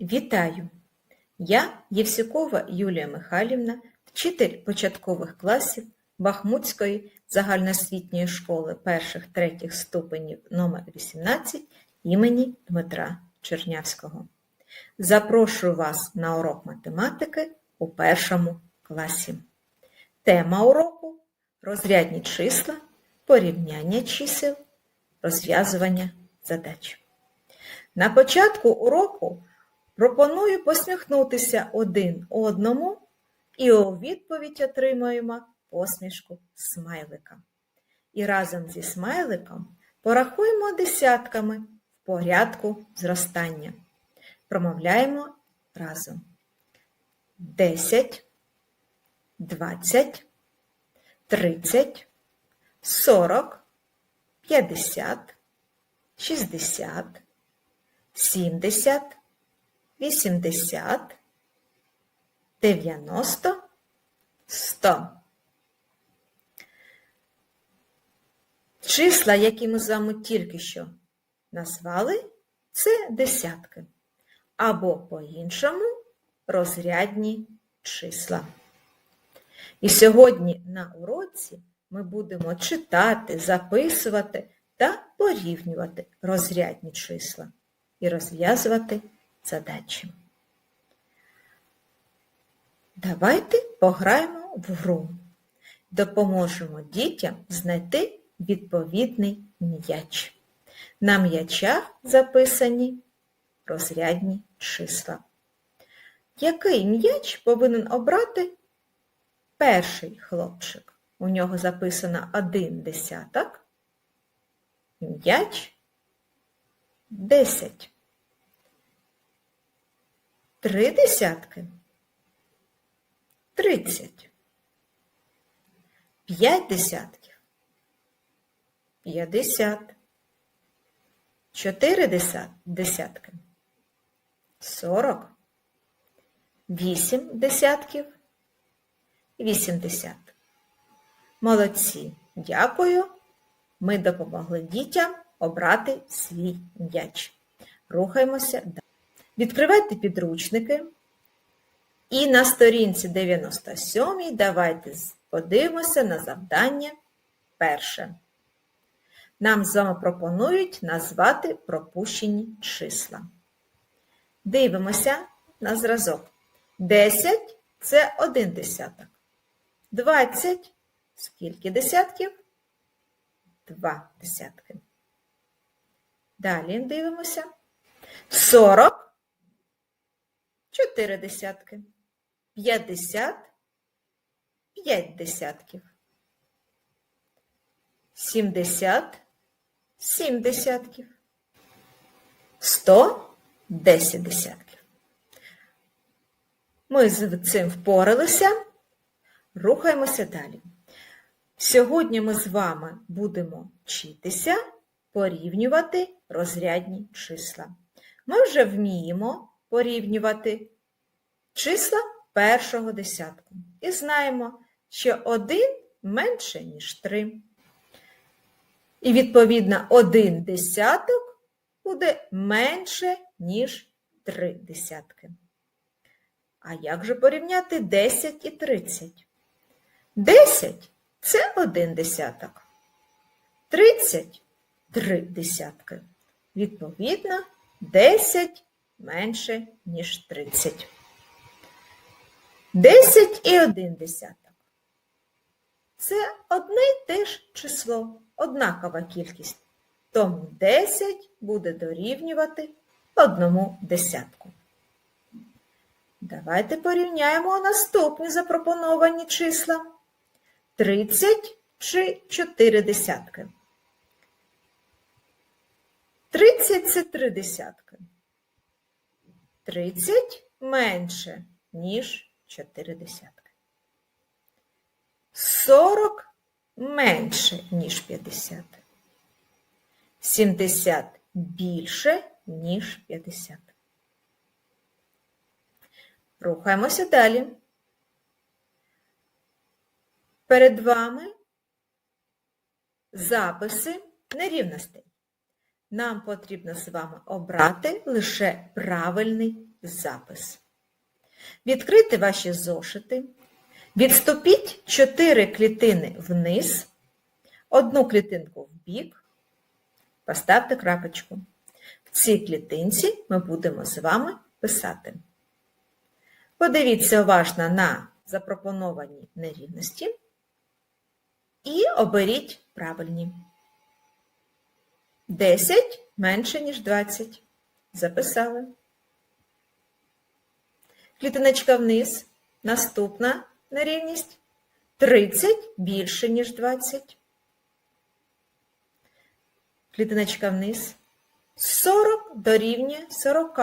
Вітаю! Я Євсюкова Юлія Михайлівна, вчитель початкових класів Бахмутської загальноосвітньої школи перших-третіх ступенів номер 18 імені Дмитра Чернявського. Запрошую вас на урок математики у першому класі. Тема уроку розрядні числа, порівняння чисел, розв'язування задач. На початку уроку пропоную посміхнутися один одному і у відповідь отримаємо посмішку смайлика. І разом зі смайликом порахуємо десятками в порядку зростання. Промовляємо разом. 10, 20, 30, 40, 50, 60, 70, 80, 90, 100. Числа, які ми з вами тільки що назвали, це десятки. Або по-іншому розрядні числа. І сьогодні на уроці ми будемо читати, записувати та порівнювати розрядні числа і розв'язувати задачі. Давайте пограємо в гру. Допоможемо дітям знайти відповідний м'яч. На м'ячах записані розрядні числа. Який м'яч повинен обрати перший хлопчик? У нього записано один десяток. М'яч 10. Три десятки. Тридцять. П'ять десятків. П'ятдесят. Чотири десятки. Сорок. Вісім десятків. Вісімдесят. Молодці. Дякую. Ми допомогли дітям обрати свій м'яч. Рухаємося далі. Відкривайте підручники. І на сторінці 97 давайте подивимося на завдання перше. Нам з вами пропонують назвати пропущені числа. Дивимося на зразок. 10 це один десяток. 20 скільки десятків? Два десятки. Далі дивимося. 40 4 десятки. 50 5 десятків. 70 7 десятків. 100 10 десятків. Ми з цим впоралися. Рухаємося далі. Сьогодні ми з вами будемо вчитися порівнювати розрядні числа. Ми вже вміємо порівнювати числа першого десятку. І знаємо, що один менше, ніж 3. І, відповідно, один десяток буде менше, ніж 3 десятки. А як же порівняти 10 і 30? 10 це один десяток. 30 три десятки. Відповідно, 10 менше, ніж 30. 10 і 1 десяток. Це одне й те ж число, однакова кількість. Тому 10 буде дорівнювати одному десятку. Давайте порівняємо наступні запропоновані числа. 30 чи 4 десятки. 30 це 3 десятки. 30 менше, ніж 4 десятки. 40 менше, ніж 50. 70 більше, ніж 50. Рухаємося далі. Перед вами записи нерівностей. Нам потрібно з вами обрати лише правильний запис. Відкрити ваші зошити. Відступіть 4 клітини вниз, одну клітинку в бік, поставте крапочку. В цій клітинці ми будемо з вами писати. Подивіться уважно на запропоновані нерівності і оберіть правильні. 10 менше, ніж 20. Записали. Клітиночка вниз. Наступна нерівність. 30 більше, ніж 20. Клітиночка вниз. 40 дорівнює 40.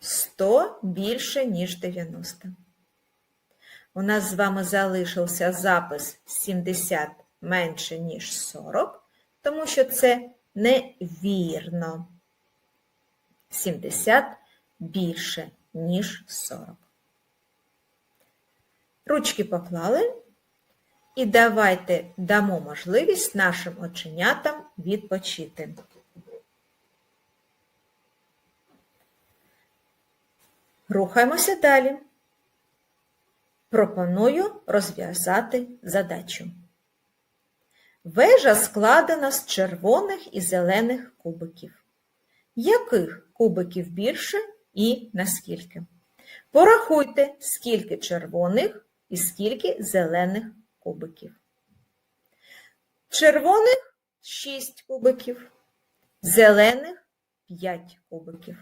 100 більше, ніж 90. У нас з вами залишився запис 70 менше, ніж 40, тому що це невірно. 70 більше, ніж 40. Ручки поклали. І давайте дамо можливість нашим оченятам відпочити. Рухаємося далі. Пропоную розв'язати задачу. Вежа складена з червоних і зелених кубиків. Яких кубиків більше і наскільки? Порахуйте, скільки червоних і скільки зелених кубиків. Червоних 6 кубиків, зелених 5 кубиків.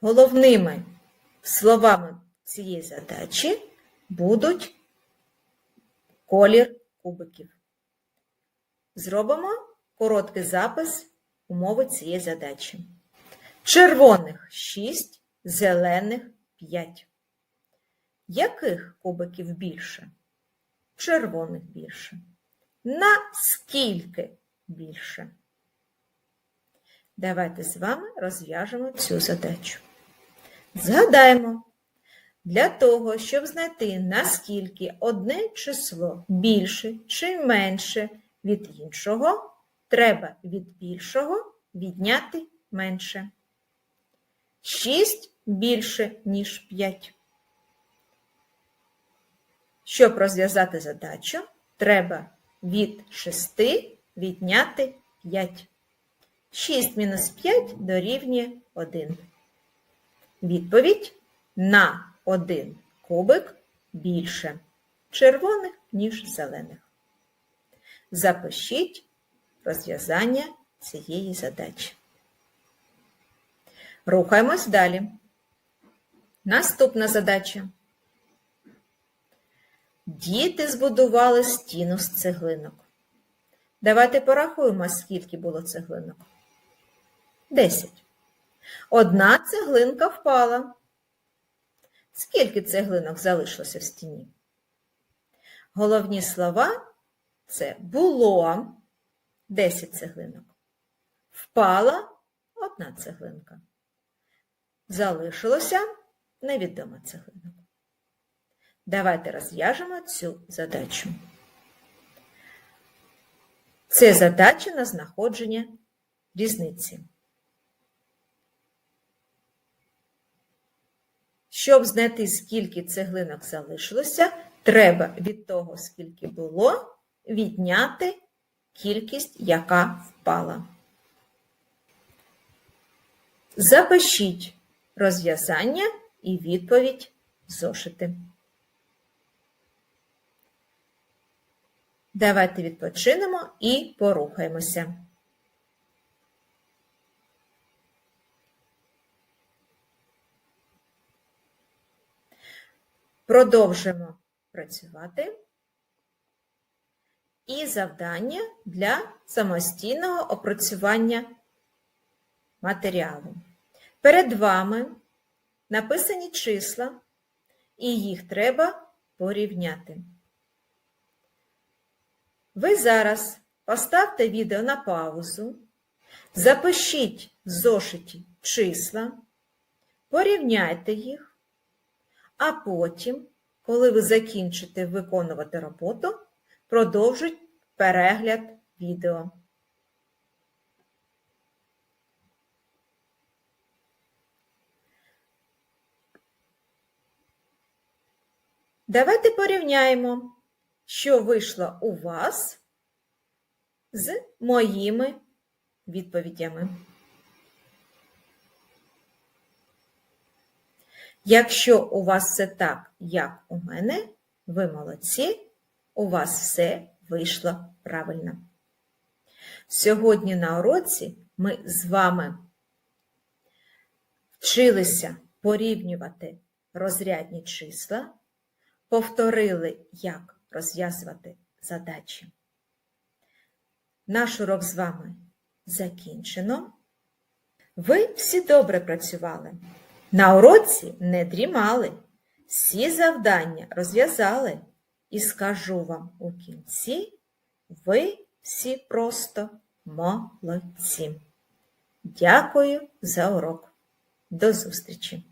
Головними словами цієї задачі будуть колір кубиків. Зробимо короткий запис умови цієї задачі. Червоних 6, зелених 5. Яких кубиків більше? Червоних більше. Наскільки більше? Давайте з вами розв'яжемо цю задачу. Згадаємо, для того, щоб знайти, наскільки одне число більше чи менше від іншого, треба від більшого відняти менше. 6 більше, ніж 5. Щоб розв'язати задачу, треба від 6 відняти 5. 6 мінус 5 дорівнює 1. Відповідь на 1 кубик більше червоних, ніж зелених. Запишіть розв'язання цієї задачі. Рухаємось далі. Наступна задача. Діти збудували стіну з цеглинок. Давайте порахуємо, скільки було цеглинок. Десять. Одна цеглинка впала. Скільки цеглинок залишилося в стіні? Головні слова це було 10 цеглинок. Впала одна цеглинка. Залишилося невідома цеглинок. Давайте розв'яжемо цю задачу. Це задача на знаходження різниці. Щоб знайти, скільки цеглинок залишилося, треба від того, скільки було, відняти кількість, яка впала. Запишіть розв'язання і відповідь зошити. Давайте відпочинемо і порухаємося. Продовжимо працювати. І завдання для самостійного опрацювання матеріалу. Перед вами написані числа, і їх треба порівняти. Ви зараз поставте відео на паузу, запишіть в зошиті числа, порівняйте їх, а потім, коли ви закінчите виконувати роботу, Продовжуй перегляд відео. Давайте порівняємо, що вийшло у вас з моїми відповідями. Якщо у вас все так, як у мене, ви молодці у вас все вийшло правильно. Сьогодні на уроці ми з вами вчилися порівнювати розрядні числа, повторили, як розв'язувати задачі. Наш урок з вами закінчено. Ви всі добре працювали. На уроці не дрімали, всі завдання розв'язали. І скажу вам у кінці, ви всі просто молодці. Дякую за урок. До зустрічі!